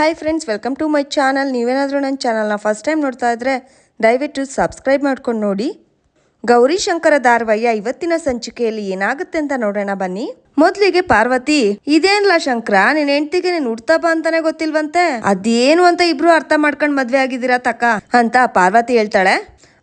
Hi friends welcome to my channel ನೀವೇನಾದರೂ ನನ್ನ ಚಾನಲ್ನ ಫಸ್ಟ್ ಟೈಮ್ ನೋಡ್ತಾ ಇದ್ರೆ ದಯವಿಟ್ಟು ಸಬ್ಸ್ಕ್ರೈಬ್ ಮಾಡ್ಕೊಂಡು ನೋಡಿ. ಗೌರಿ ಶಂಕರ ಇವತ್ತಿನ ಸಂಚಿಕೆಯಲ್ಲಿ ಏನಾಗುತ್ತೆ ಅಂತ ನೋಡೋಣ ಬನ್ನಿ. ಮೊದ್ಲಿಗೆ ಪಾರ್ವತಿ, ಇದೇನ್ಲ ಶಂಕರ? ನಿನ್ ಹೆಂಡತಿಗೆ ನೀನ್ ಉಡ್ತಾ ಅಂತಾನೆ ಗೊತ್ತಿಲ್ವಂತೆ? ಅದೇನು ಅಂತ ಇಬ್ರು ಅರ್ಥ ಮಾಡ್ಕೊಂಡ್ ಮದ್ವೆ ಆಗಿದ್ದೀರಾ ತಕ್ಕ ಅಂತ ಪಾರ್ವತಿ ಹೇಳ್ತಾಳೆ.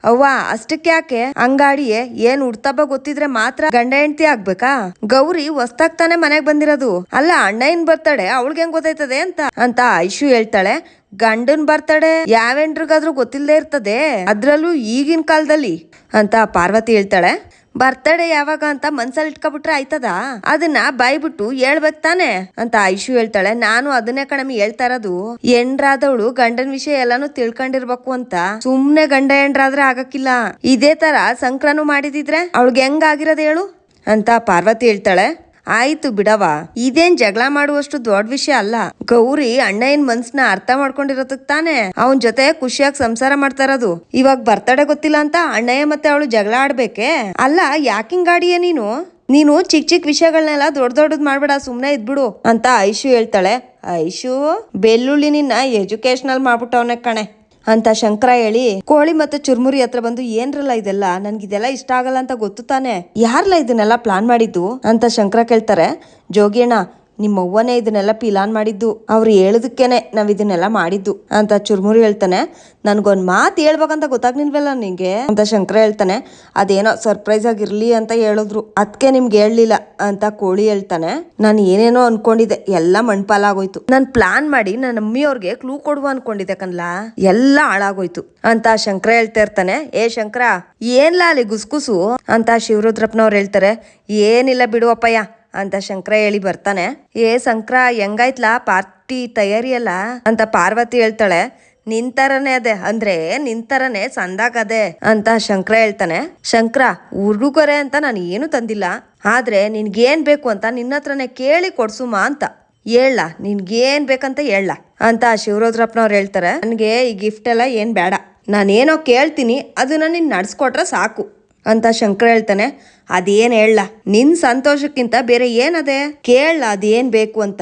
ಅವ್ವ, ಅಷ್ಟಕ್ಕೆ ಯಾಕೆ? ಅಂಗಾಡಿಯೇ, ಏನ್ ಉಡ್ತಬ್ಬ ಗೊತ್ತಿದ್ರೆ ಮಾತ್ರ ಗಂಡ ಹೆಂಡತಿ ಆಗ್ಬೇಕಾ? ಗೌರಿ ಹೊಸ್ತಾಗ್ ತಾನೆ ಮನೆಗ್ ಬಂದಿರೋದು. ಅಲ್ಲ, ಅಣ್ಣ ಏನ್ ಬರ್ತಾಳೆ? ಅವಳಿಗೆ ಹೆಂಗ್ ಗೊತ್ತಾಯ್ತದೆ ಅಂತ. ಅಂತ ಐಶು ಹೇಳ್ತಾಳೆ. ಗಂಡನ್ ಬರ್ತಡೆ ಯಾವೆಂಡ್ರಿಗಾದ್ರೂ ಗೊತ್ತಿಲ್ಲದೆ ಇರ್ತದೆ. ಅದ್ರಲ್ಲೂ ಈಗಿನ ಕಾಲದಲ್ಲಿ. ಅಂತ ಪಾರ್ವತಿ ಹೇಳ್ತಾಳೆ. ಬರ್ತಡೆ ಯಾವಾಗ ಅಂತ ಮನ್ಸಲ್ಲಿ ಇಟ್ಕೊಬಿಟ್ರೆ ಆಯ್ತದ? ಅದನ್ನ ಬಾಯ್ಬಿಟ್ಟು ಹೇಳ್ಬೇಕ್ ತಾನೆ? ಅಂತ ಐಶು ಹೇಳ್ತಾಳೆ. ನಾನು ಅದನ್ನೇ ಕಣಮಿ ಹೇಳ್ತಾ ಇರೋದು. ಎಂಡ್ರಾದವಳು ಗಂಡನ ವಿಷಯ ಎಲ್ಲಾನು ತಿಳ್ಕೊಂಡಿರ್ಬೇಕು ಅಂತ. ಸುಮ್ನೆ ಗಂಡ ಎಂಡ್ರಾದ್ರೆ ಆಗಕ್ಕಿಲ್ಲ. ಇದೇ ತರ ಸಂಕ್ರನು ಮಾಡಿದಿದ್ರೆ ಅವಳಿಗೆ ಹೆಂಗಾಗಿರೋದು ಹೇಳು? ಅಂತ ಪಾರ್ವತಿ ಹೇಳ್ತಾಳೆ. ಆಯ್ತು ಬಿಡವ ಇದೇನ್ ಜಗಳ ಮಾಡುವಷ್ಟು ದೊಡ್ಡ ವಿಷಯ ಅಲ್ಲ. ಗೌರಿ ಅಣ್ಣಯ್ಯನ್ ಮನ್ಸ್ನ ಅರ್ಥ ಮಾಡ್ಕೊಂಡಿರೋದಕ್ ತಾನೆ. ಅವನ್ ಜೊತೆ ಖುಷಿಯಾಗಿ ಸಂಸಾರ ಮಾಡ್ತಾ ಇರೋದು. ಇವಾಗ ಬರ್ತಡೆ ಗೊತ್ತಿಲ್ಲ ಅಂತ ಅಣ್ಣಯ್ಯ ಮತ್ತೆ ಅವಳು ಜಗಳ ಆಡ್ಬೇಕೆ? ಅಲ್ಲ ಯಾಕಿಂಗ್ ಗಾಡಿಯ ನೀನು? ನೀನು ಚಿಕ್ಕ ಚಿಕ್ಕ ವಿಷಯಗಳನ್ನೆಲ್ಲ ದೊಡ್ಡ ದೊಡ್ಡದ್ ಮಾಡ್ಬೇಡ, ಸುಮ್ನೆ ಇದ್ಬಿಡು ಅಂತ ಐಶು ಹೇಳ್ತಾಳೆ. ಐಶು, ಬೆಳ್ಳುಳ್ಳಿ ನಿನ್ನ ಎಜುಕೇಶನಲ್ ಮಾಡ್ಬಿಟ್ಟವನೆ ಕಣೆ. ಅಂತ ಶಂಕರ ಹೇಳಿ, ಕೋಳಿ ಮತ್ತೆ ಚುರ್ಮುರಿ ಹತ್ರ ಬಂದು ಏನ್ರಲ್ಲ ಇದೆಲ್ಲ? ನನ್ಗಿದೆಲ್ಲ ಇಷ್ಟ ಆಗಲ್ಲ ಅಂತ ಗೊತ್ತು ತಾನೆ? ಯಾರ್ಲ ಇದನ್ನೆಲ್ಲ ಪ್ಲಾನ್ ಮಾಡಿದ್ದು? ಅಂತ ಶಂಕರ ಕೇಳ್ತಾರೆ. ಜೋಗಿಯಣ್ಣ ನಿಮ್ಮ ಅವ್ವನೇ ಇದನ್ನೆಲ್ಲ ಪಿಲಾನ್ ಮಾಡಿದ್ದು. ಅವ್ರು ಹೇಳದಕ್ಕೇನೆ ನಾವು ಇದನ್ನೆಲ್ಲ ಮಾಡಿದ್ದು. ಅಂತ ಚುರ್ಮುರಿ ಹೇಳ್ತಾನೆ. ನನ್ಗೊಂದ್ ಮಾತು ಹೇಳ್ಬೇಕಂತ ಗೊತ್ತಾಗ್ನಿಲ್ವಲ್ಲ ನಿಂಗೆ? ಅಂತ ಶಂಕರ ಹೇಳ್ತಾನೆ. ಅದೇನೋ ಸರ್ಪ್ರೈಸ್ ಆಗಿರ್ಲಿ ಅಂತ ಹೇಳಿದ್ರು. ಅದಕ್ಕೆ ನಿಮ್ಗೆ ಹೇಳಲಿಲ್ಲ ಅಂತ ಕೋಳಿ ಹೇಳ್ತಾನೆ. ನಾನು ಏನೇನೋ ಅನ್ಕೊಂಡಿದ್ದೆ. ಎಲ್ಲ ಮಣ್ಪಾಲಾಗೋಯ್ತು. ನಾನು ಪ್ಲಾನ್ ಮಾಡಿ ನನ್ನ ಅಮ್ಮಿಯವ್ರಿಗೆ ಕ್ಲೂ ಕೊಡುವ ಅನ್ಕೊಂಡಿದ್ದೆ ಕನ್ಲ ಎಲ್ಲ ಹಾಳಾಗೋಯ್ತು. ಅಂತ ಶಂಕರ ಹೇಳ್ತಾ ಇರ್ತಾನೆ. ಏ ಶಂಕರ, ಏನ್ಲ ಅಲ್ಲಿ ಗುಸ್ಗುಸು? ಅಂತ ಶಿವರುದ್ರಪ್ಪನವ್ರು ಹೇಳ್ತಾರೆ. ಏನಿಲ್ಲ ಬಿಡು ಅಪ್ಪಯ್ಯ. ಅಂತ ಶಂಕರ ಹೇಳಿ ಬರ್ತಾನೆ. ಏ ಶಂಕರ, ಹೆಂಗಾಯ್ತ್ಲಾ ಪಾರ್ಟಿ ತಯಾರಿ ಅಲ್ಲ ಅಂತ ಪಾರ್ವತಿ ಹೇಳ್ತಾಳೆ. ನಿಂತರನೇ ಅದೇ. ಅಂದ್ರೆ ನಿಂತರನೇ ಸಂದಾಗದೆ ಅಂತ ಶಂಕರ ಹೇಳ್ತಾನೆ. ಶಂಕರ ಉಡುಗೊರೆ ಅಂತ ನಾನು ಏನು ತಂದಿಲ್ಲ. ಆದ್ರೆ ನಿನ್ಗೇನ್ ಬೇಕು ಅಂತ ನಿನ್ನ ಹತ್ರನೇ ಕೇಳಿ ಕೊಡ್ಸುಮ ಅಂತ. ಹೇಳ ನಿನ್ಗೇನ್ ಬೇಕಂತ ಹೇಳ ಅಂತ ಶಿವರುದ್ರಪ್ಪನವ್ರು ಹೇಳ್ತಾರೆ. ನನಗೆ ಈ ಗಿಫ್ಟ್ ಎಲ್ಲ ಏನ್ ಬೇಡ. ನಾನೇನೋ ಕೇಳ್ತೀನಿ, ಅದನ್ನ ನೀನ್ ನಡ್ಸ್ಕೊಟ್ರೆ ಸಾಕು. ಅಂತ ಶಂಕರ ಹೇಳ್ತಾನೆ. ಅದೇನ್ ಹೇಳಲ್ಲ ನಿನ್ ಸಂತೋಷಕ್ಕಿಂತ ಬೇರೆ ಏನದೆ? ಕೇಳಲ್ಲ ಅದೇನ್ ಬೇಕು ಅಂತ.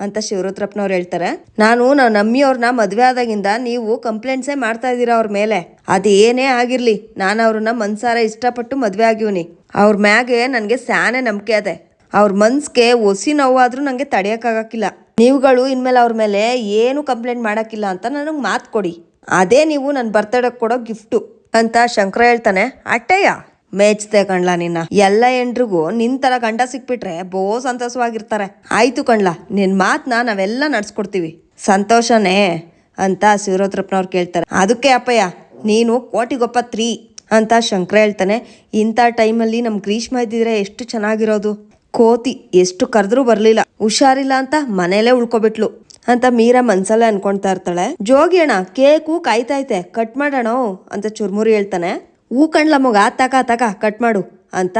ಅಂತ ಶಿವರುದ್ರಪ್ಪನವ್ರು ಹೇಳ್ತಾರೆ. ನಾನು ನಾವು ನಮ್ಮಿಯವ್ರನ್ನ ಮದುವೆ ಆದಾಗಿಂದ ನೀವು ಕಂಪ್ಲೇಂಟ್ಸೇ ಮಾಡ್ತಾ ಇದ್ದೀರಾ ಅವ್ರ ಮೇಲೆ. ಅದೇನೇ ಆಗಿರಲಿ, ನಾನು ಅವ್ರನ್ನ ಮನ್ಸಾರ ಇಷ್ಟಪಟ್ಟು ಮದುವೆ ಆಗಿವ್ನಿ. ಅವ್ರ ಮ್ಯಾಗೆ ನನಗೆ ಸ್ಯಾನೆ ನಂಬಿಕೆ ಅದೆ. ಅವ್ರ ಮನ್ಸ್ಗೆ ಒಸಿ ನೋವಾದರೂ ನನಗೆ ತಡೆಯೋಕ್ಕಾಗಕ್ಕಿಲ್ಲ ನೀವುಗಳು ಇನ್ಮೇಲೆ ಅವ್ರ ಮೇಲೆ ಏನು ಕಂಪ್ಲೇಂಟ್ ಮಾಡೋಕ್ಕಿಲ್ಲ ಅಂತ ನನಗೆ ಮಾತು ಕೊಡಿ. ಅದೇ ನೀವು ನನ್ನ ಬರ್ತಡೇ ಕೊಡೋ ಗಿಫ್ಟು. ಅಂತ ಶಂಕರ ಹೇಳ್ತಾನೆ, ಅಟ್ಟಯ್ಯ ಮೇಚ್ತೆ ಕಣ್ಲ ನಿನ್ನ. ಎಲ್ಲ ಎಂಡ್ರಿಗೂ ನಿನ್ ತರ ಗಂಡ ಸಿಕ್ಬಿಟ್ರೆ ಬೋ ಸಂತೋಷವಾಗಿರ್ತಾರೆ. ಆಯ್ತು ಕಣ್ಲ, ನಿನ್ ಮಾತನ್ನ ನಾವೆಲ್ಲ ನಡ್ಸ್ಕೊಡ್ತೀವಿ. ಸಂತೋಷನೇ ಅಂತ ಶಿವರೋತ್ರಪ್ಪನವ್ರು ಕೇಳ್ತಾರೆ. ಅದಕ್ಕೆ ಅಪ್ಪಯ್ಯ, ನೀನು ಕೋಟಿಗೊಪ್ಪ ತ್ರೀ ಅಂತ ಶಂಕರ ಹೇಳ್ತಾನೆ. ಇಂಥ ಟೈಮಲ್ಲಿ ನಮ್ ಗ್ರೀಷ್ಮ ಇದ್ದಿದ್ರೆ ಎಷ್ಟು ಚೆನ್ನಾಗಿರೋದು. ಕೋತಿ ಎಷ್ಟು ಕರೆದ್ರೂ ಬರಲಿಲ್ಲ. ಹುಷಾರಿಲ್ಲ ಅಂತ ಮನೇಲೆ ಉಳ್ಕೊಬಿಟ್ಲು. ಅಂತ ಮೀರಾ ಮನ್ಸಲ್ಲೇ ಅನ್ಕೊಂತಾ ಇರ್ತಾಳೆ. ಜೋಗಿ ಅಣ್ಣ, ಕೇಕು ಕಾಯ್ತೈತೆ ಕಟ್ ಮಾಡೋಣ ಅಂತ ಚುರ್ಮುರಿ ಹೇಳ್ತಾನೆ. ಹೂ ಕಣ್ಲ ಮಗ, ತಕ ತಕ, ಕಟ್ ಮಾಡು ಅಂತ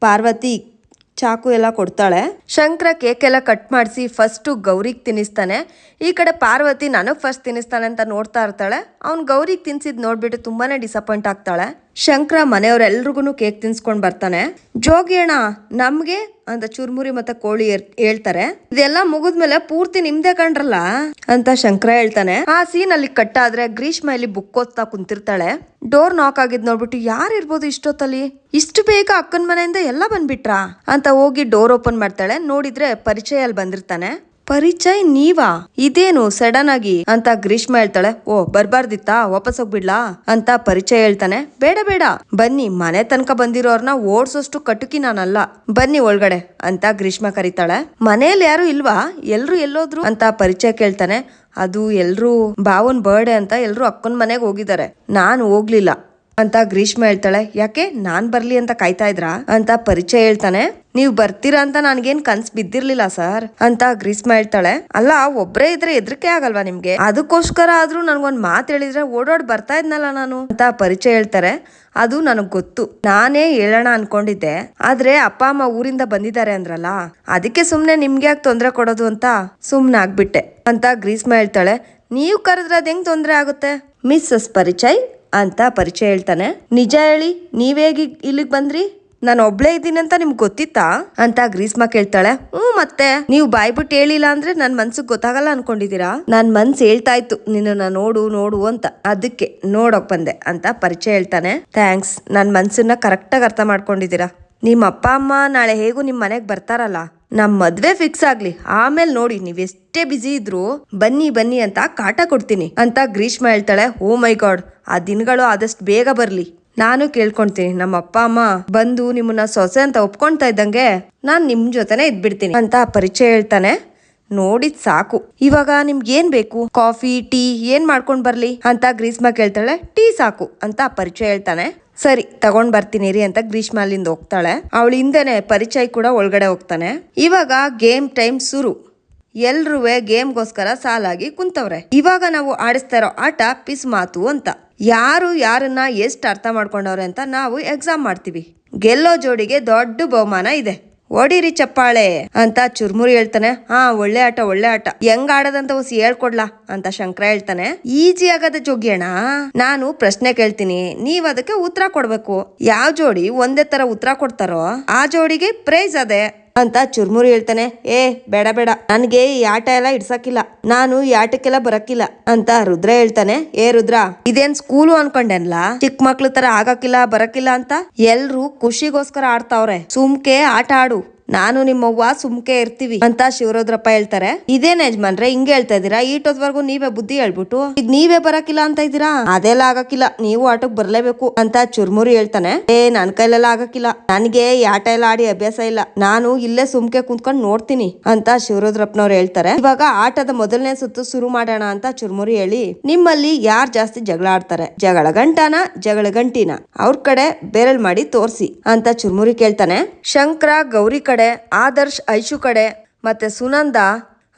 ಪಾರ್ವತಿ ಚಾಕು ಎಲ್ಲ ಕೊಡ್ತಾಳೆ. ಶಂಕರ ಕೇಕ್ ಎಲ್ಲ ಕಟ್ ಮಾಡಿಸಿ ಫಸ್ಟು ಗೌರಿಗೆ ತಿನ್ನಿಸ್ತಾನೆ. ಈ ಕಡೆ ಪಾರ್ವತಿ ನನಗೆ ಫಸ್ಟ್ ತಿನ್ನಿಸ್ತಾನೆ ಅಂತ ನೋಡ್ತಾ ಇರ್ತಾಳೆ. ಅವ್ನು ಗೌರಿಗೆ ತಿನ್ಸಿದ್ ನೋಡಿಬಿಟ್ಟು ತುಂಬಾನೇ ಡಿಸಪಾಯಿಂಟ್ ಆಗ್ತಾಳೆ. ಶಂಕರ ಮನೆಯವರೆಲ್ರಿಗೂ ಕೇಕ್ ತಿನ್ಸ್ಕೊಂಡು ಬರ್ತಾನೆ. ಜೋಗಿ ಅಣ್ಣ, ನಮ್ಗೆ? ಅಂತ ಚುರ್ಮುರಿ ಮತ್ತೆ ಕೋಳಿ ಹೇಳ್ತಾರೆ. ಇದೆಲ್ಲ ಮುಗಿದ್ಮೇಲೆ ಪೂರ್ತಿ ನಿಮ್ದೇ ಕಂಡ್ರಲ್ಲ? ಅಂತ ಶಂಕರ ಹೇಳ್ತಾನೆ. ಆ ಸೀನ್ ಅಲ್ಲಿ ಕಟ್ ಆದ್ರೆ ಗ್ರೀಷ್ಮ ಇಲ್ಲಿ ಬುಕ್ ಓದ್ತಾ ಕುಂತಿರ್ತಾಳೆ. ಡೋರ್ ನಾಕ್ ಆಗಿದ್ ನೋಡ್ಬಿಟ್ಟು, ಯಾರು ಇರ್ಬೋದು ಇಷ್ಟೊತ್ತಲ್ಲಿ? ಇಷ್ಟು ಬೇಗ ಅಕ್ಕನ ಮನೆಯಿಂದ ಎಲ್ಲ ಬಂದ್ಬಿಟ್ರಾ? ಅಂತ ಹೋಗಿ ಡೋರ್ ಓಪನ್ ಮಾಡ್ತಾಳೆ. ನೋಡಿದ್ರೆ ಪರಿಚಯ ಅಲ್ಲಿ ಬಂದಿರ್ತಾನೆ. ಪರಿಚಯ ನೀವಾ? ಇದೇನು ಸಡನ್ ಆಗಿ ಅಂತ ಗ್ರೀಷ್ಮ ಹೇಳ್ತಾಳೆ. ಓ, ಬರ್ಬಾರ್ದಿತ್ತಾ? ವಾಪಸ್ ಹೋಗ್ಬಿಡ್ಲಾ? ಅಂತ ಪರಿಚಯ ಹೇಳ್ತಾನೆ. ಬೇಡ ಬೇಡ. ಬನ್ನಿ, ಮನೆ ತನಕ ಬಂದಿರೋರ್ನ ಓಡ್ಸೋಷ್ಟು ಕಟುಕಿ ನಾನಲ್ಲ. ಬನ್ನಿ ಒಳಗಡೆ ಅಂತ ಗ್ರೀಷ್ಮ ಕರೀತಾಳೆ. ಮನೇಲಿ ಯಾರು ಇಲ್ವಾ? ಎಲ್ರು ಎಲ್ಲೋದ್ರು? ಅಂತ ಪರಿಚಯ ಕೇಳ್ತಾನೆ. ಅದು ಎಲ್ರು ಬಾವನ್ ಬರ್ಡೇ ಅಂತ ಎಲ್ರು ಅಕ್ಕನ ಮನೆಗೆ ಹೋಗಿದ್ದಾರೆ. ನಾನು ಹೋಗ್ಲಿಲ್ಲ. ಅಂತ ಗ್ರೀಷ್ಮ ಹೇಳ್ತಾಳೆ. ಯಾಕೆ? ನಾನ್ ಬರ್ಲಿ ಅಂತ ಕಾಯ್ತಾ ಇದ್ರಾ? ಅಂತ ಪರಿಚಯ ಹೇಳ್ತಾನೆ. ನೀವ್ ಬರ್ತೀರಾ ಅಂತ ನನ್ಗೇನ್ ಕನ್ಸ್ ಬಿದ್ದಿರ್ಲಿಲ್ಲ ಸರ್, ಅಂತ ಗ್ರೀಷ್ಮ ಹೇಳ್ತಾಳೆ. ಅಲ್ಲ, ಒಬ್ರೇ ಇದ್ರೆ ಎದ್ರಿಕೆ ಆಗಲ್ವಾ ನಿಮ್ಗೆ? ಅದಕ್ಕೋಸ್ಕರ ಆದ್ರೂ ನನ್ಗೊಂದ್ ಮಾತು ಹೇಳಿದ್ರೆ ಓಡೋಡ್ ಬರ್ತಾ ಇದ್ನಲ್ಲ ನಾನು, ಅಂತ ಪರಿಚಯ ಹೇಳ್ತಾರೆ. ಅದು ನನಗ್ ಗೊತ್ತು. ನಾನೇ ಹೇಳೋಣ ಅನ್ಕೊಂಡಿದ್ದೆ. ಆದ್ರೆ ಅಪ್ಪ, ಅಮ್ಮ ಊರಿಂದ ಬಂದಿದ್ದಾರೆ ಅಂದ್ರಲ್ಲ, ಅದಕ್ಕೆ ಸುಮ್ನೆ ನಿಮ್ಗೆ ಯಾಕೆ ತೊಂದ್ರೆ ಕೊಡೋದು ಅಂತ ಸುಮ್ನೆ ಆಗ್ಬಿಟ್ಟೆ, ಅಂತ ಗ್ರೀಷ್ಮ ಹೇಳ್ತಾಳೆ. ನೀವು ಕರೆದ್ರೆ ಅದ್ ಹೆಂಗ್ ತೊಂದ್ರೆ ಆಗುತ್ತೆ? ಮಿಸ್ಸಸ್ ಪರಿಚಯ್? ಅಂತ ಪರಿಚಯ ಹೇಳ್ತಾನೆ. ನಿಜ ಹೇಳಿ, ನೀವೇಗಿ ಇಲ್ಲಿಗೆ ಬಂದ್ರಿ? ನಾನು ಒಬ್ಳೇ ಇದ್ದೀನಿ ಅಂತ ನಿಮ್ಗೆ ಗೊತ್ತಿತ್ತಾ? ಅಂತ ಗ್ರೀಸ್ಮಾ ಕೇಳ್ತಾಳೆ. ಹ್ಞೂ ಮತ್ತೆ, ನೀವು ಬಾಯ್ಬಿಟ್ಟು ಹೇಳಿಲ್ಲ ಅಂದ್ರೆ ನನ್ ಮನ್ಸಿಗೆ ಗೊತ್ತಾಗಲ್ಲ ಅನ್ಕೊಂಡಿದ್ದೀರಾ ನನ್ ಮನ್ಸು ಹೇಳ್ತಾ ಇತ್ತು ನಿನ್ನ ನೋಡು ನೋಡು ಅಂತ. ಅದಕ್ಕೆ ನೋಡೋಕ್ ಬಂದೆ ಅಂತ ಪರಿಚಯ ಹೇಳ್ತಾನೆ. ಥ್ಯಾಂಕ್ಸ್, ನನ್ ಮನ್ಸನ್ನ ಕರೆಕ್ಟಾಗಿ ಅರ್ಥ ಮಾಡ್ಕೊಂಡಿದ್ದೀರಾ ನಿಮ್ಮ ಅಪ್ಪ, ಅಮ್ಮ ನಾಳೆ ಹೇಗೂ ನಿಮ್ಮ ಮನೆಗೆ ಬರ್ತಾರಲ್ಲ? ನಮ್ ಮದ್ವೆ ಫಿಕ್ಸ್ ಆಗ್ಲಿ. ಆಮೇಲೆ ನೋಡಿ ನೀವ್ ಎಷ್ಟೇ ಬಿಸಿ ಇದ್ರು ಬನ್ನಿ ಬನ್ನಿ ಅಂತ ಕಾಟ ಕೊಡ್ತೀನಿ ಅಂತ ಗ್ರೀಷ್ಮ ಹೇಳ್ತಾಳೆ. ಓ ಮೈ ಗಾಡ್ ಆ ದಿನಗಳು ಆದಷ್ಟು ಬೇಗ ಬರ್ಲಿ. ನಾನು ಕೇಳ್ಕೊಂತೀನಿ ನಮ್ಮ ಅಪ್ಪ, ಅಮ್ಮ ಬಂದು ನಿಮ್ಮನ್ನ ಸೊಸೆ ಅಂತ ಒಪ್ಕೊಂತಾ ಇದ್ದಂಗೆ ನಾನ್ ನಿಮ್ ಜೊತೆನೆ ಇದ್ಬಿಡ್ತೀನಿ ಅಂತ ಪರಿಚಯ ಹೇಳ್ತಾನೆ. ನೋಡಿದ್ ಸಾಕು. ಇವಾಗ ನಿಮ್ಗೆ ಏನ್ ಬೇಕು? ಕಾಫಿ, ಟೀ ಏನ್ ಮಾಡ್ಕೊಂಡ್ ಬರ್ಲಿ? ಅಂತ ಗ್ರೀಷ್ಮ ಕೇಳ್ತಾಳೆ. ಟೀ ಸಾಕು ಅಂತ ಪರಿಚಯ ಹೇಳ್ತಾನೆ. ಸರಿ, ತಗೊಂಡ್ ಬರ್ತೀನಿ ರೀ ಅಂತ ಗ್ರೀಷ್ಮ ಅಲ್ಲಿಂದ ಹೋಗ್ತಾಳೆ. ಅವಳ ಹಿಂದೆನೆ ಪರಿಚಯ ಕೂಡ ಒಳಗಡೆ ಹೋಗ್ತಾನೆ. ಇವಾಗ ಗೇಮ್ ಟೈಮ್ ಶುರು. ಎಲ್ರೂ ಗೇಮ್ಗೋಸ್ಕರ ಸಾಲಾಗಿ ಕುಂತವ್ರೆ. ಇವಾಗ ನಾವು ಆಡಿಸ್ತಾ ಇರೋ ಆಟ ಪಿಸ್ ಮಾತು ಅಂತ. ಯಾರು ಯಾರನ್ನ ಎಷ್ಟು ಅರ್ಥ ಮಾಡ್ಕೊಂಡವ್ರೆ ಅಂತ ನಾವು ಎಕ್ಸಾಮ್ ಮಾಡ್ತೀವಿ. ಗೆಲ್ಲೋ ಜೋಡಿಗೆ ದೊಡ್ಡ ಬಹುಮಾನ ಇದೆ. ಓಡಿರಿ ಚಪ್ಪಾಳೆ ಅಂತ ಚುರ್ಮುರಿ ಹೇಳ್ತಾನೆ. ಹಾ, ಒಳ್ಳೆ ಆಟ ಒಳ್ಳೆ ಆಟ. ಹೆಂಗ್ ಆಡದಂತ ಹೊಸಿ ಹೇಳ್ಕೊಡ್ಲಾ ಅಂತ ಶಂಕರ ಹೇಳ್ತಾನೆ. ಈಜಿ ಆಗದ ಜೋಗ್ಯಣ ನಾನು ಪ್ರಶ್ನೆ ಕೇಳ್ತೀನಿ. ನೀವ್ ಅದಕ್ಕೆ ಉತ್ತರ ಕೊಡ್ಬೇಕು. ಯಾವ ಜೋಡಿ ಒಂದೇ ತರ ಉತ್ತರ ಕೊಡ್ತಾರೋ, ಆ ಜೋಡಿಗೆ ಪ್ರೈಸ್ ಅದೇ. ಅಂತ ಚುರ್ಮುರಿ ಹೇಳ್ತಾನೆ, ಏ, ಬೇಡ ಬೇಡ. ನನ್ಗೆ ಈ ಆಟ ಎಲ್ಲ ಇಡ್ಸಕ್ಕಿಲ್ಲ ನಾನು ಈ ಆಟಕ್ಕೆಲ್ಲ ಬರಕ್ಕಿಲ್ಲ ಅಂತ ರುದ್ರ ಹೇಳ್ತಾನೆ. ಏ, ರುದ್ರ, ಇದೇನ್ ಸ್ಕೂಲು ಅನ್ಕೊಂಡೆನ್ಲ ಚಿಕ್ಕ ಮಕ್ಳು ತರ ಆಗಕ್ಕಿಲ್ಲ, ಬರಕ್ಕಿಲ್ಲ ಅಂತ ಎಲ್ರು ಖುಷಿಗೋಸ್ಕರ ಆಡ್ತಾವ್ರೆ. ಸುಮ್ಕೆ ಆಟ ಆಡು. ನಾನು ನಿಮ್ಮವ್ವ ಸುಮ್ಕೆ ಇರ್ತೀವಿ ಅಂತ ಶಿವರುದ್ರಪ್ಪ ಹೇಳ್ತಾರೆ. ಇದೇನ್ ಯಜಮಾನ್ರೆ, ಹಿಂಗೆ ಹೇಳ್ತಾ ಇದೀರಾ ಈಟೋದ್ವರ್ಗು ನೀವೇ ಬುದ್ಧಿ ಹೇಳ್ಬಿಟ್ಟು. ಈಗ ನೀವೇ ಬರಕಿಲ್ಲ ಅಂತ ಇದೀರಾ ಅದೆಲ್ಲ ಆಗಕ್ಕಿಲ್ಲ. ನೀವು ಆಟಕ್ ಬರ್ಲೇಬೇಕು ಅಂತ ಚುರ್ಮುರಿ ಹೇಳ್ತಾನೆ. ಏ, ನನ್ ಕೈಲೆಲ್ಲ ಆಗಕ್ಕಿಲ್ಲ. ನನ್ಗೆ ಈ ಆಟ ಎಲ್ಲ ಆಡಿ ಅಭ್ಯಾಸ ಇಲ್ಲ. ನಾನು ಇಲ್ಲೇ ಸುಮ್ಕೆ ಕುಂತ್ಕೊಂಡ್ ನೋಡ್ತೀನಿ ಅಂತ ಶಿವರುದ್ರಪ್ಪನವ್ರು ಹೇಳ್ತಾರೆ. ಇವಾಗ ಆಟದ ಮೊದಲನೇ ಸುತ್ತು ಶುರು ಮಾಡೋಣ ಅಂತ ಚುರ್ಮುರಿ ಹೇಳಿ, ನಿಮ್ಮಲ್ಲಿ ಯಾರ್ ಜಾಸ್ತಿ ಜಗಳ ಆಡ್ತಾರೆ? ಜಗಳ ಗಂಟಾನ, ಜಗಳ ಗಂಟಿನ? ಅವ್ರ ಕಡೆ ಬೇರೆಲ್ ಮಾಡಿ ತೋರ್ಸಿ ಅಂತ ಚುರ್ಮುರಿ ಕೇಳ್ತಾನೆ. ಶಂಕರ, ಗೌರಿ ಆದರ್ಶ್, ಐಶು ಕಡೆ ಮತ್ತೆ ಸುನಂದ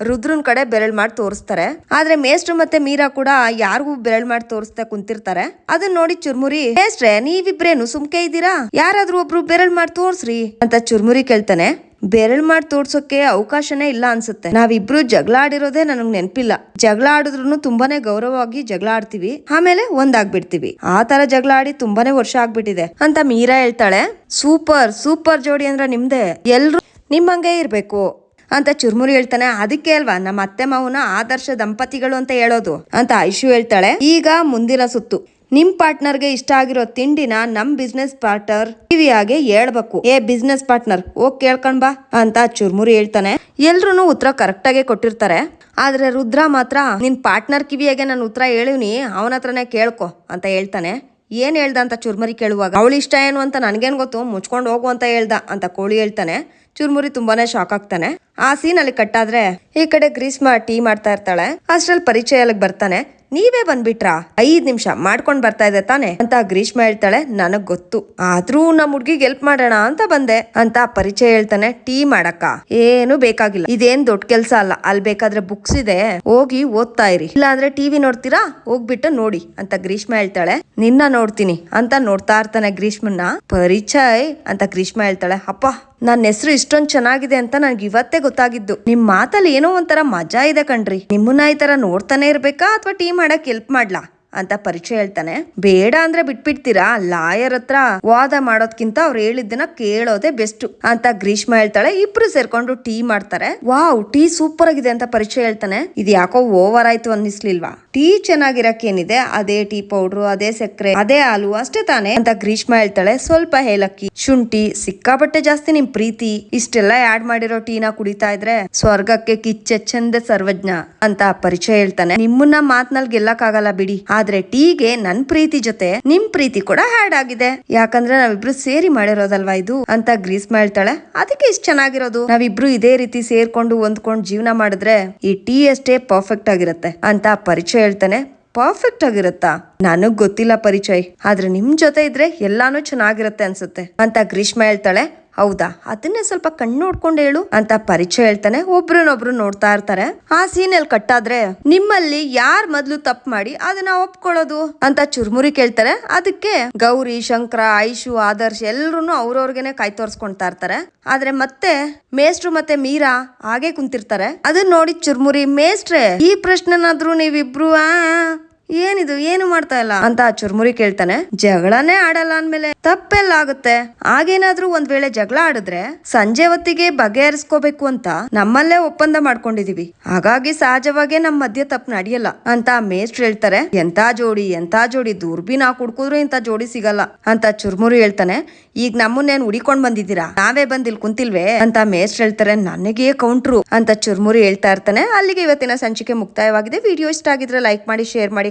ರುದ್ರನ್ ಕಡೆ ಬೆರಳ್ ಮಾಡಿ ತೋರಿಸ್ತಾರೆ. ಆದ್ರೆ ಮೇಷ್ಟ್ರು ಮತ್ತೆ ಮೀರಾ ಕೂಡ ಯಾರಿಗೂ ಬೆರಳ್ ಮಾಡಿ ತೋರಿಸ್ತಾ ಕುಂತಿರ್ತಾರೆ. ಅದನ್ನ ನೋಡಿ ಚುರ್ಮುರಿ ಮೇಸ್ಟ್ರೆ ನೀವಿಬ್ರೇನು ಸುಮ್ಕೆ ಇದ್ದೀರಾ? ಯಾರಾದ್ರೂ ಒಬ್ರು ಬೆರಳ್ ಮಾಡಿ ತೋರ್ಸ್ರಿ ಅಂತ ಚುರ್ಮುರಿ ಕೇಳ್ತಾನೆ. ಬೆರಳ್ ಮಾಡಿ ತೋರ್ಸೋಕೆ ಅವಕಾಶನೇ ಇಲ್ಲ ಅನ್ಸುತ್ತೆ. ನಾವಿಬ್ರು ಜಗಳ ಆಡಿರೋದೇ ನನಗ್ ನೆನಪಿಲ್ಲ. ಜಗಳ ಆಡಿದ್ರು ತುಂಬಾನೇ ಗೌರವವಾಗಿ ಜಗಳ ಆಡ್ತೀವಿ ಆಮೇಲೆ ಒಂದಾಗ್ಬಿಡ್ತೀವಿ. ಆ ತರ ಜಗಳ ಆಡಿ ತುಂಬಾನೇ ವರ್ಷ ಆಗ್ಬಿಟ್ಟಿದೆ ಅಂತ ಮೀರಾ ಹೇಳ್ತಾಳೆ. ಸೂಪರ್ ಸೂಪರ್ ಜೋಡಿ ಅಂದ್ರೆ ನಿಮ್ದೇ. ಎಲ್ರು ನಿಮ್ಮಂಗೆ ಇರ್ಬೇಕು ಅಂತ ಚುರ್ಮುರಿ ಹೇಳ್ತಾನೆ. ಅದಕ್ಕೆ ಅಲ್ವಾ ನಮ್ಮ ಅತ್ತೆ ಮಾವನ ಆದರ್ಶ ದಂಪತಿಗಳು ಅಂತ ಹೇಳೋದು ಅಂತ ಐಶು ಹೇಳ್ತಾಳೆ. ಈಗ ಮುಂದಿನ ಸುತ್ತು. ನಿಮ್ ಪಾರ್ಟ್ನರ್ಗೆ ಇಷ್ಟ ಆಗಿರೋ ತಿಂಡಿನ ನಮ್ ಬಿಸ್ನೆಸ್ ಪಾರ್ಟ್ನರ್ ಕಿವಿಯಾಗೆ ಹೇಳ್ಬೇಕು. ಏ ಬಿಸ್ನೆಸ್ ಪಾರ್ಟ್ನರ್, ಹೋಗ್ ಕೇಳ್ಕೊಂಡ್ ಬಾ ಅಂತ ಚುರ್ಮುರಿ ಹೇಳ್ತಾನೆ. ಎಲ್ರು ಉತ್ತರ ಕರೆಕ್ಟ್ ಆಗಿ ಕೊಟ್ಟಿರ್ತಾರೆ. ಆದ್ರೆ ರುದ್ರ ಮಾತ್ರ, ನಿನ್ ಪಾರ್ಟ್ನರ್ ಕಿವಿಯಾಗೆ ನಾನು ಉತ್ತರ ಹೇಳಿವ್ನಿ, ಅವನ ಹತ್ರನೇ ಕೇಳ್ಕೊ ಅಂತ ಹೇಳ್ತಾನೆ. ಏನ್ ಹೇಳ್ದ ಅಂತ ಚುರ್ಮುರಿ ಕೇಳುವಾಗ, ಅವಳು ಇಷ್ಟ ಏನು ಅಂತ ನನ್ಗೇನ್ ಗೊತ್ತು, ಮುಚ್ಕೊಂಡು ಹೋಗು ಅಂತ ಹೇಳ್ದ ಅಂತ ಕೋಳಿ ಹೇಳ್ತಾನೆ. ಚುರ್ಮುರಿ ತುಂಬಾನೇ ಶಾಕ್ ಆಗ್ತಾನೆ. ಆ ಸೀನ್ ಅಲ್ಲಿ ಕಟ್ಟಾದ್ರೆ ಈ ಕಡೆ ಗ್ರೀಸ್ಮಾ ಟೀ ಮಾಡ್ತಾ ಇರ್ತಾಳೆ. ಅಷ್ಟ್ರಲ್ಲಿ ಪರಿಚಯ ಅಲ್ಲಿಗೆ ಬರ್ತಾನೆ. ನೀವೇ ಬಂದ್ಬಿಟ್ರಾ? ಐದ್ ನಿಮಿಷ ಮಾಡ್ಕೊಂಡ್ ಬರ್ತಾ ಇದೆ ತಾನೆ? ಅಂತ ಗ್ರೀಷ್ಮ ಹೇಳ್ತಾಳೆ, ನನಗ್ ಗೊತ್ತು. ಆದ್ರೂ ನಮ್ ಹುಡ್ಗಿಗೆ ಹೆಲ್ಪ್ ಮಾಡೋಣ ಅಂತ ಬಂದೆ. ಅಂತ ಪರಿಚಯ ಹೇಳ್ತಾನೆ, ಟೀ ಮಾಡಕ್ಕ. ಏನು ಬೇಕಾಗಿಲ್ಲ. ಇದೇನ್ ದೊಡ್ಡ ಕೆಲ್ಸ ಅಲ್ಲ. ಅಲ್ಲಿ ಬೇಕಾದ್ರೆ ಬುಕ್ಸ್ ಇದೆ. ಹೋಗಿ ಓದ್ತಾ ಇರಿ. ಇಲ್ಲ ಅಂದ್ರೆ ಟಿವಿ ನೋಡ್ತೀರಾ? ಹೋಗ್ಬಿಟ್ಟು ನೋಡಿ, ಅಂತ ಗ್ರೀಷ್ಮ ಹೇಳ್ತಾಳೆ. ನಿನ್ನ ನೋಡ್ತೀನಿ, ಅಂತ ನೋಡ್ತಾ ಇರ್ತಾನೆ ಗ್ರೀಷ್ಮನ್ನ. ಪರಿಚಯ್, ಅಂತ ಗ್ರೀಷ್ಮ ಹೇಳ್ತಾಳೆ. ಅಪ್ಪ ನನ್ನ ಹೆಸರು ಇಷ್ಟೊಂದು ಚೆನ್ನಾಗಿದೆ ಅಂತ ನನ್ಗೆ ಇವತ್ತೇ ಗೊತ್ತಾಗಿದ್ದು. ನಿಮ್ಮ ಮಾತಲ್ಲಿ ಏನೋ ಒಂಥರ ಮಜಾ ಇದೆ ಕಣ್ರಿ. ನಿಮ್ಮನ್ನ ಈ ಥರ ನೋಡ್ತಾನೆ ಇರಬೇಕಾ ಅಥವಾ ಟೀ ಮಾಡಕ್ಕೆ ಹೆಲ್ಪ್ ಮಾಡ್ಲಾ? ಅಂತ ಪರಿಚಯ ಹೇಳ್ತಾನೆ. ಬೇಡ ಅಂದ್ರೆ ಬಿಟ್ಬಿಡ್ತೀರಾ? ಲಾಯರ್ ಹತ್ರ ವಾದ ಮಾಡೋದ್ಕಿಂತ ಅವ್ರು ಹೇಳಿದ್ದನ್ನ ಕೇಳೋದೇ ಬೆಸ್ಟ್ ಅಂತ ಗ್ರೀಷ್ಮ ಹೇಳ್ತಾಳೆ. ಇಬ್ರು ಸೇರ್ಕೊಂಡು ಟೀ ಮಾಡ್ತಾರೆ. ವಾವ್, ಟೀ ಸೂಪರ್ ಆಗಿದೆ ಅಂತ ಪರಿಚಯ ಹೇಳ್ತಾನೆ. ಇದು ಯಾಕೋ ಓವರ್ ಆಯ್ತು ಅನ್ನಿಸ್ಲಿಲ್ವಾ? ಟೀ ಚೆನ್ನಾಗಿರಕ್ಕೇನಿದೆ ಅದೇ ಟೀ ಪೌಡ್ರು, ಅದೇ ಸಕ್ಕರೆ, ಅದೇ ಹಾಲು, ಅಷ್ಟೇ ತಾನೇ ಅಂತ ಗ್ರೀಷ್ಮ ಹೇಳ್ತಾಳೆ. ಸ್ವಲ್ಪ ಏಲಕ್ಕಿ ಶುಂಠಿ, ಸಿಕ್ಕಾಪಟ್ಟೆ ಜಾಸ್ತಿ ನಿಮ್ ಪ್ರೀತಿ. ಇಷ್ಟೆಲ್ಲ ಆಡ್ ಮಾಡಿರೋ ಟೀನ ಕುಡಿತಾ ಇದ್ರೆ ಸ್ವರ್ಗಕ್ಕೆ ಕಿಚ್ಚೆಚ್ಚಂದೆ ಸರ್ವಜ್ಞ ಅಂತ ಪರಿಚಯ ಹೇಳ್ತಾನೆ. ನಿಮ್ಮನ್ನ ಮಾತ್ನಲ್ಲಿ ಗೆಲ್ಲಕ್ಕಾಗಲ್ಲ ಬಿಡಿ. ಆದ್ರೆ ಟೀಗೆ ನನ್ ಪ್ರೀತಿ ಜೊತೆ ನಿಮ್ ಪ್ರೀತಿ ಕೂಡ ಹ್ಯಾಡ್ ಆಗಿದೆ ಯಾಕಂದ್ರೆ ನಾವಿಬ್ರು ಸೇರಿ ಮಾಡಿರೋದಲ್ವಾ ಇದು? ಅಂತ ಗ್ರೀಸ್ ಮಾಡ್ತಾಳೆ. ಅದಕ್ಕೆ ಇಷ್ಟ ಚೆನ್ನಾಗಿರೋದು. ನಾವಿಬ್ರು ಇದೇ ರೀತಿ ಸೇರ್ಕೊಂಡು ಹೊಂದ್ಕೊಂಡು ಜೀವನ ಮಾಡಿದ್ರೆ ಈ ಟೀ ಅಷ್ಟೇ ಪರ್ಫೆಕ್ಟ್ ಆಗಿರುತ್ತೆ ಅಂತ ಪರಿಚಯ ಹೇಳ್ತಾನೆ. ಪರ್ಫೆಕ್ಟ್ ಆಗಿರುತ್ತಾ? ನನಗ್ ಗೊತ್ತಿಲ್ಲ ಪರಿಚಯ್. ಆದ್ರೆ ನಿಮ್ ಜೊತೆ ಇದ್ರೆ ಎಲ್ಲಾನು ಚೆನ್ನಾಗಿರುತ್ತೆ ಅನ್ಸುತ್ತೆ ಅಂತ ಗ್ರೀಷ್ಮ ಹೇಳ್ತಾಳೆ. ಹೌದಾ? ಅದನ್ನೇ ಸ್ವಲ್ಪ ಕಣ್ಣು ನೋಡ್ಕೊಂಡು ಹೇಳು ಅಂತ ಪರಿಚಯ ಹೇಳ್ತಾನೆ. ಒಬ್ರನ್ನೊಬ್ರು ನೋಡ್ತಾ ಇರ್ತಾರೆ. ಆ ಸೀನಲ್ಲಿ ಕಟ್ಟಾದ್ರೆ ನಿಮ್ಮಲ್ಲಿ ಯಾರ್ ಮೊದ್ಲು ತಪ್ಪು ಮಾಡಿ ಅದನ್ನ ಒಪ್ಕೊಳ್ಳೋದು ಅಂತ ಚುರ್ಮುರಿ ಕೇಳ್ತಾರೆ. ಅದಕ್ಕೆ ಗೌರಿ, ಶಂಕರ, ಐಶು, ಆದರ್ಶ್ ಎಲ್ರು ಅವ್ರವ್ರಿಗೆನೆ ಕೈ ತೋರ್ಸ್ಕೊಂತಾ ಇರ್ತಾರೆ. ಆದ್ರೆ ಮತ್ತೆ ಮೇಷ್ಟ್ರು ಮತ್ತೆ ಮೀರಾ ಹಾಗೆ ಕುಂತಿರ್ತಾರೆ. ಅದನ್ನ ನೋಡಿ ಚುರ್ಮುರಿ, ಮೇಷ್ಟ್ರೆ, ಈ ಪ್ರಶ್ನೆನಾದ್ರೂ ನೀವಿಬ್ರು ಆ ಏನಿದು, ಏನು ಮಾಡ್ತಾ ಇಲ್ಲ? ಅಂತ ಚುರ್ಮುರಿ ಕೇಳ್ತಾನೆ. ಜಗಳನೇ ಆಡಲ್ಲ ಅಂದ್ಮೇಲೆ ತಪ್ಪೆಲ್ಲ ಆಗುತ್ತೆ ಆಗೇನಾದ್ರೂ ಒಂದ್ ವೇಳೆ ಜಗಳ ಆಡಿದ್ರೆ ಸಂಜೆ ಹೊತ್ತಿಗೆ ಬಗೆಹರಿಸ್ಕೋಬೇಕು ಅಂತ ನಮ್ಮಲ್ಲೇ ಒಪ್ಪಂದ ಮಾಡ್ಕೊಂಡಿದೀವಿ. ಹಾಗಾಗಿ ಸಹಜವಾಗೇ ನಮ್ ಮಧ್ಯ ತಪ್ಪು ನಡೆಯಲ್ಲ ಅಂತ ಮೇಸ್ಟ್ ಹೇಳ್ತಾರೆ. ಎಂತ ಜೋಡಿ ಎಂತ ಜೋಡಿ ದೂರ್ಬೀನ್ ಹಾಕ್ ಹುಡ್ಕುದ್ರು ಇಂತ ಜೋಡಿ ಸಿಗಲ್ಲ ಅಂತ ಚುರ್ಮುರಿ ಹೇಳ್ತಾನೆ. ಈಗ ನಮ್ಮನ್ನೇನ್ ಹುಡಿಕೊಂಡ್ ಬಂದಿದ್ದೀರಾ? ನಾವೇ ಬಂದಿಲ್ ಕುಂತಿಲ್ವೇ? ಅಂತ ಮೇಸ್ಟ್ ಹೇಳ್ತಾರೆ. ನನಗೆ ಕೌಂಟ್ರು ಅಂತ ಚುರ್ಮುರಿ ಹೇಳ್ತಾ ಇರ್ತಾನೆ. ಅಲ್ಲಿಗೆ ಇವತ್ತಿನ ಸಂಚಿಕೆ ಮುಕ್ತಾಯವಾಗಿದೆ. ವಿಡಿಯೋ ಇಷ್ಟ ಆಗಿದ್ರೆ ಲೈಕ್ ಮಾಡಿ, ಶೇರ್ ಮಾಡಿ